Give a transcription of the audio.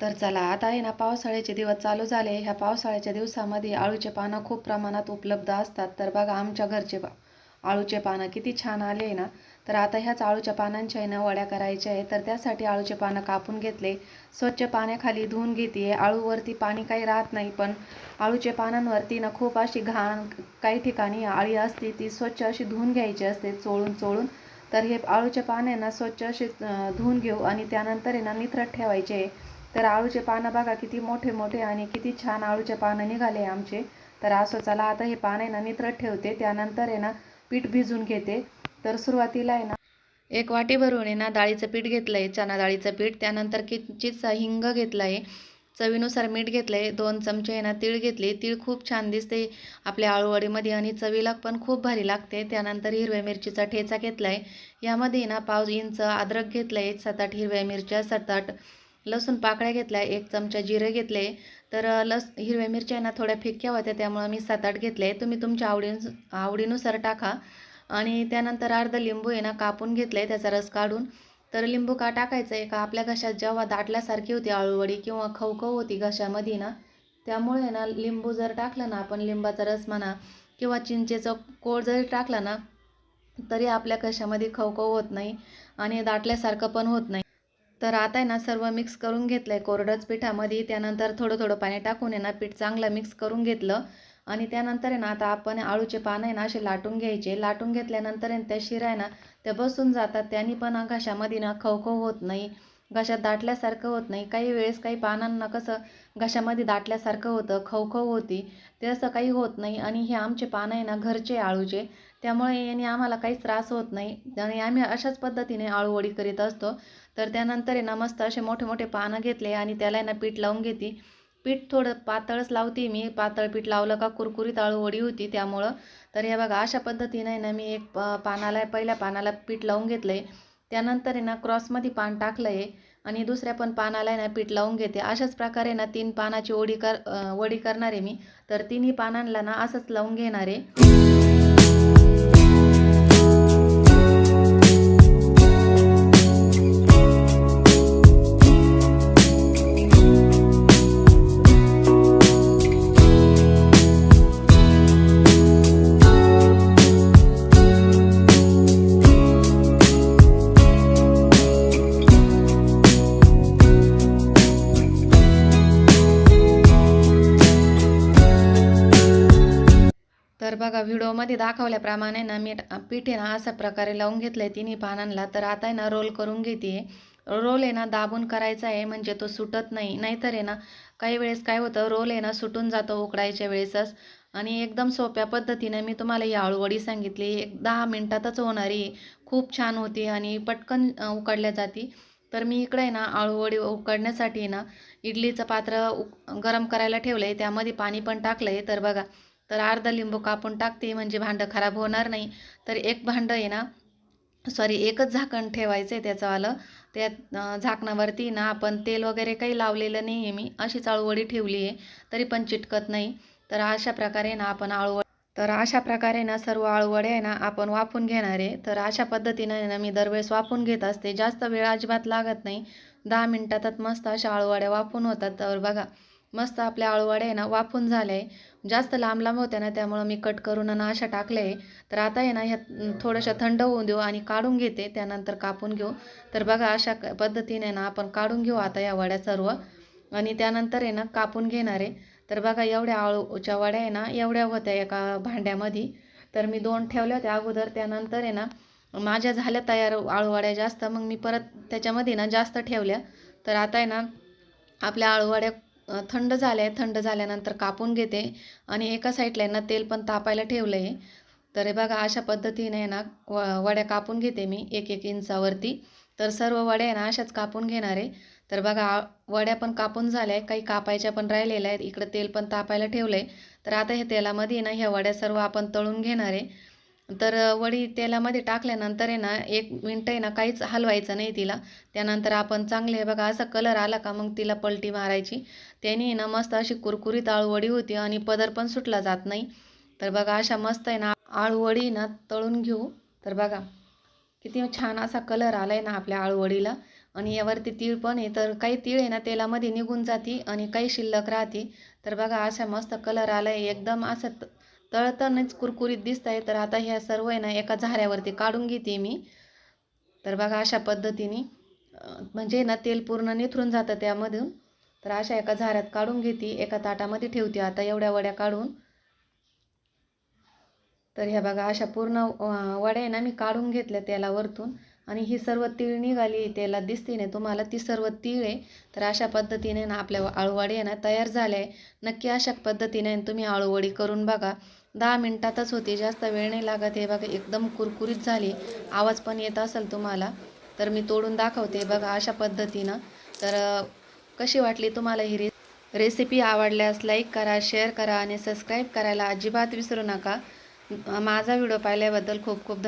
तर चला आता आहे ना पावसाळ्याचे दिवस चालू झाले. ह्या पावसाळ्याच्या दिवसामध्ये आळूचे पानं खूप प्रमाणात उपलब्ध असतात. तर बघा आमच्या घरचे आळूचे पानं किती छान आले ना. तर आता ह्याच आळूच्या पानांच्या आहे ना वड्या करायच्या आहे तर त्यासाठी आळूचे पानं कापून घेतले. स्वच्छ पाण्याखाली धुवून घेते. आळूवरती पाणी काही राहत नाही पण आळूचे पानांवरती ना खूप अशी घाण काही ठिकाणी आळी असते ती स्वच्छ अशी धुवून घ्यायची असते चोळून चोळून. तर हे आळूचे पान आहे ना स्वच्छ असे धुवून घेऊ आणि त्यानंतर आहे ना निथरट ठेवायचे. आहे तर आळूचे पानं बघा किती मोठे मोठे आणि किती छान आळूचे पानं निघाले आमचे. तर असं चला आता हे पान आहे ना नित्र ठेवते. त्यानंतर आहे ना पीठ भिजून घेते. तर सुरुवातीला आहे ना एक वाटी भरून आहे ना डाळीचं पीठ घेतलं आहे चना डाळीचं पीठ. त्यानंतर किंचितचा हिंग घेतला आहे. चवीनुसार मीठ घेतलं आहे. दोन चमचे आहे ना तीळ घेतले तीळ खूप छान दिसते आपल्या आळूवडीमध्ये आणि चवीला पण खूप भारी लागते. त्यानंतर हिरव्या मिरचीचा ठेचा घेतला आहे. यामध्ये ना पाव इंच अद्रक घेतलं आहे. सात आठ हिरव्या मिरच्या सात आठ लसूण पाकळ्या घेतल्या एक चमचा जिरे घेतले तर लस हिरव्या मिरच्या ना थोड्या फिक्क्या होत्या त्यामुळं मी सात आठ घेतले. तुम्ही तुमच्या आवडीनुस आवडीनुसार टाका. आणि त्यानंतर अर्ध लिंबू आहे ना कापून घेतलं आहे त्याचा रस काढून. तर लिंबू का टाकायचं आहे का? आपल्या घशात जेव्हा दाटल्यासारखी होती आळूवडी किंवा खवखव होती घशामध्ये ना त्यामुळे ना लिंबू जर टाकलं ना आपण लिंबाचा रस म्हणा किंवा चिंचेचं कोळ जरी टाकला ना तरी आपल्या घशामध्ये खवखव होत नाही आणि दाटल्यासारखं पण होत नाही. तर आता आहे ना सर्व मिक्स करून घेतलं आहे कोरडंच पिठामध्ये त्यानंतर थोडं थोडं पाणी टाकून आहे ना पीठ चांगलं मिक्स करून घेतलं. आणि त्यानंतर आहे ना आता आपण आळूचे पानं आहे ना असे लाटून घ्यायचे. लाटून घेतल्यानंतर आहे ना त्या शिरा आहे ना त्या बसून जातात. त्यांनी पण घशामध्ये ना खवखव होत नाही. घशात दाटल्यासारखं होत नाही. काही वेळेस काही पानांना कसं घशामध्ये दाटल्यासारखं होतं खवखव होती ते असं काही होत नाही. आणि हे आमचे पानं आहे ना घरचे आळूचे त्यामुळे याने आम्हाला काहीच त्रास होत नाही. आणि आम्ही अशाच पद्धतीने आळूवडी करीत असतो. तर त्यानंतर आहे ना मस्त असे मोठे मोठे पानं घेतले आणि त्याला आहे ना पीठ लावून घेते पीठ थोडं पातळच लावते मी. पातळ पीठ लावलं का कुरकुरीत आळूवडी होती त्यामुळं. तर हे बघा अशा पद्धतीने ना मी एक प- पानाला पहिल्या पानाला पीठ लावून घेतलं आहे त्यानंतर आहे ना क्रॉसमध्ये पान टाकलं आहे आणि दुसऱ्या पण पानाला आहे ना पीठ लावून घेते. अशाच प्रकारे ना तीन पानाची ओढी कर ओढी वडी करणार आहे मी. तर तिन्ही पानांना ना असंच लावून घेणार आहे. तर बघा व्हिडिओमध्ये दाखवल्याप्रमाणे ना मी पिठे पीठ आहे ना अशा प्रकारे लावून घेतलं आहे तिन्ही पानांना. तर आता आहे ना रोल करून घेते रोल आहे ना दाबून करायचा आहे म्हणजे तो सुटत नाही. नाहीतर आहे ना काही वेळेस काय होतं रोल आहे ना सुटून जातो उकडायच्या वेळेसच. आणि एकदम सोप्या पद्धतीने मी तुम्हाला ही आळूवडी सांगितली. एक दहा मिनटातच होणारी खूप छान होती आणि पटकन उकडल्या जाती. तर मी इकडे आहे ना आळूवडी उकडण्यासाठी ना इडलीचं पात्र उक गरम करायला ठेवलं आहे त्यामध्ये पाणी पण टाकलं आहे तर बघा तर अर्धा लिंबू कापून टाकते म्हणजे भांडं खराब होणार नाही. तर एक भांडं आहे ना सॉरी एकच झाकण ठेवायचं आहे त्याचंवालं त्या झाकणावरती ना आपण तेल वगैरे काही लावलेलं नाही आहे मी अशीच आळूवडी ठेवली आहे तरी पण चिटकत नाही. तर अशा प्रकारे ना आपण आळूवडी तर अशा प्रकारे ना सर्व आळूवड्या आहे ना आपण वाफून घेणार आहे. तर अशा पद्धतीनं ना मी दरवेळेस वाफून घेत असते. जास्त वेळ अजिबात लागत नाही. दहा मिनटातच मस्त अशा आळूवड्या वाफून होतात. तर बघा मस्त आपल्या आळूवड्या आहे ना वाफून झाल्या आहे जास्त लांब लांब होत्या ना त्यामुळं मी कट करून ना अशा टाकल्या आहे तर आता आहे ना ह्या थोड्याशा थंड होऊन देऊ आणि काढून घेते त्यानंतर कापून घेऊ. तर बघा अशा क- पद्धतीने ना आपण काढून घेऊ आता या वड्या सर्व. आणि त्यानंतर आहे ना कापून घेणार आहे. तर बघा एवढ्या आळूच्या वड्या आहे ना एवढ्या होत्या एका भांड्यामध्ये तर मी दोन ठेवल्या होत्या अगोदर. त्यानंतर आहे ना माझ्या झाल्या तयार आळूवाड्या जास्त. मग मी परत त्याच्यामध्ये ना जास्त ठेवल्या. तर आता आहे ना आपल्या आळूवाड्या थंड थंड आहे थंड झाल्यानंतर कापून घेते आणि एका साईडला आहे ना तेल पण तापायला ठेवलं आहे तर हे बघा अशा पद्धतीने आहे ना व वड्या कापून घेते मी एक एक इंचावरती. तर सर्व वड्या आहे ना अशाच कापून घेणार आहे. तर बघा वड्या पण कापून झाल्या आहे काही कापायच्या पण राहिलेल्या आहेत इकडं तेल पण तापायला ठेवलं आहे तर आता हे तेलामध्ये ना ह्या वड्या सर्व आपण तळून घेणार आहे. तर वडी तेलामध्ये टाकल्यानंतर आहे ना एक मिनटं आहे ना काहीच हलवायचं नाही तिला. त्यानंतर आपण चांगले हे बघा असा कलर आला का मग तिला पलटी मारायची. त्याने ना मस्त अशी कुरकुरीत आळूवडी होती आणि पदर पण सुटला जात नाही. तर बघा अशा मस्त आहे ना आळूवडी ना तळून घेऊ. तर बघा किती छान असा कलर आला आहे ना आपल्या आळूवडीला आणि यावरती तीळ पण आहे. तर काही तीळ आहे ना तेलामध्ये निघून जाती आणि काही शिल्लक राहते. तर बघा असा मस्त कलर आला आहे एकदम असं तळतानाच कुरकुरीत दिसत आहे तर आता ह्या सर्व आहे ना एका झाऱ्यावरती काढून घेते मी. तर बघा अशा पद्धतीने म्हणजे ना तेल पूर्ण निथरून जातं त्यामधून. तर अशा एका झाऱ्यात काढून घेते. एका ताटामध्ये ठेवते आता एवढ्या वड्या काढून. तर ह्या बघा अशा पूर्ण वड्या आहे ना मी काढून घेतल्या तेलावरतून. आणि ही सर्व तीळ निघाली त्याला दिसते ना तुम्हाला ती सर्व तीळ आहे. तर अशा पद्धतीने ना आपल्या आळूवडी आहे ना तयार झाल्या आहे. नक्की अशा पद्धतीने तुम्ही आळूवडी करून बघा. दहा मिनटातच होते. जास्त वेळ नाही लागत. हे बघा एकदम कुरकुरीत झाली. आवाज पण येत असेल तुम्हाला. तर मी तोडून दाखवते. बघा अशा पद्धतीनं. तर कशी वाटली तुम्हाला ही रे रेसिपी आवडल्यास लाईक करा शेअर करा आणि सबस्क्राईब करायला अजिबात विसरू नका. माझा व्हिडिओ पाहिल्याबद्दल खूप खूप